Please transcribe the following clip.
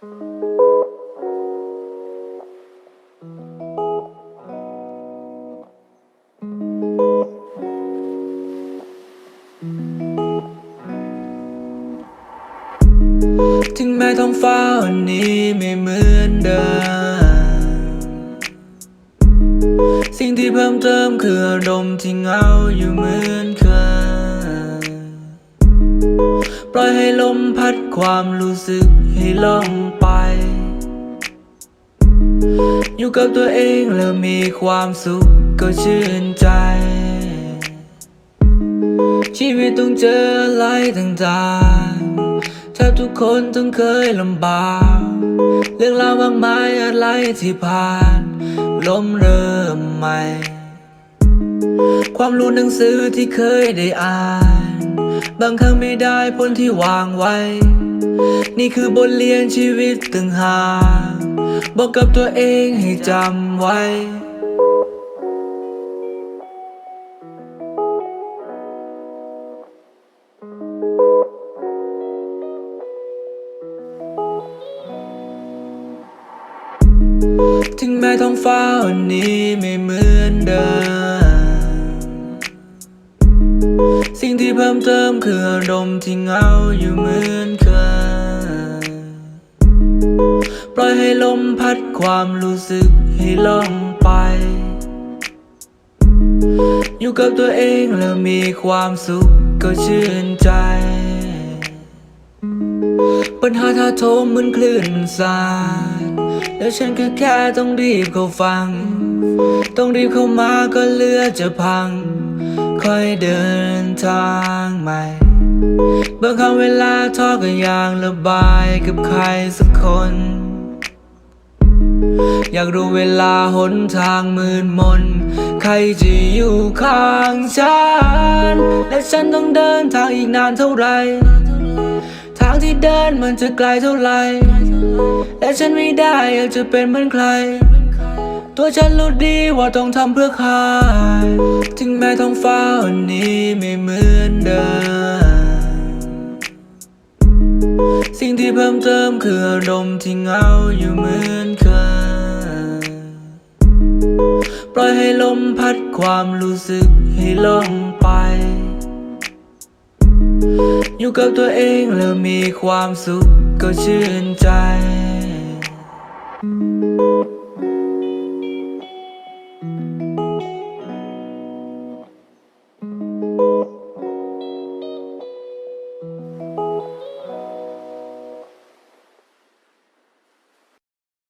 ถึงแม้ท้องฟ้าวันนี้ไม่เหมือนเดิม สิ่งที่เพิ่มเติมคืออารมณ์ที่เงาอยู่เหมือนเคยปล่อยให้ลมพัดความรู้สึก ให้ล่องไป อยู่กับตัวเองแล้วมีความสุขก็ชื่นใจ ชีวิตต้องเจออะไรต่างๆแทบทุกคนต้องเคยลำบาก เรื่องราวมากมายอะไรที่ผ่านล้มเริ่มใหม่ ความรู้หนังสือที่เคยได้อ่าน บางครั้งไม่ได้ผลที่วางไว้ นี่คือบทเรียนชีวิตตึงหากบอกกับตัวเองให้จำไว้ถึงแม้ท้องฟ้าวันนี้ไม่เหมือนเดิม งที่เพิ่มเติมคืออารมณ์ที่เงาอยู่เหมือนเคยปล่อยให้ลมพัดความรู้สึกให้ล่องไป อยู่กับตัวเองแล้วมีความสุขก็ชื่นใจ ปัญหาท้าโถมเหมือนคลื่นมันสาดแล้วฉันก็แค่ต้องรีบเข้าฟัง ต้องรีบเข้ามาก็เลือจะพัง ค่อยเดินทางใหม่ บางครั้งเวลาท้อก็อยากระบายกับใครสักคน อยากรู้เวลาหนทางมืดมน ใครจะอยู่ข้างฉัน และฉันต้องเดินทางอีกนานเท่าไหรทางที่เดินมันจะไกลเท่าไหรและฉันไม่ได้อยากจะเป็นเหมือนใคร ตัวฉันรู้ดีว่าต้องทำเพื่อใคร ถึงแม้ท้องฟ้าวันนี้ไม่เหมือนเดิม สิ่งที่เพิ่มเติมคืออารมณ์ที่เงาอยู่เหมือนเคย ปล่อยให้ลมพัดความรู้สึกให้ล่องไป อยู่กับตัวเองแล้วมีความสุขก็ชื่นใจ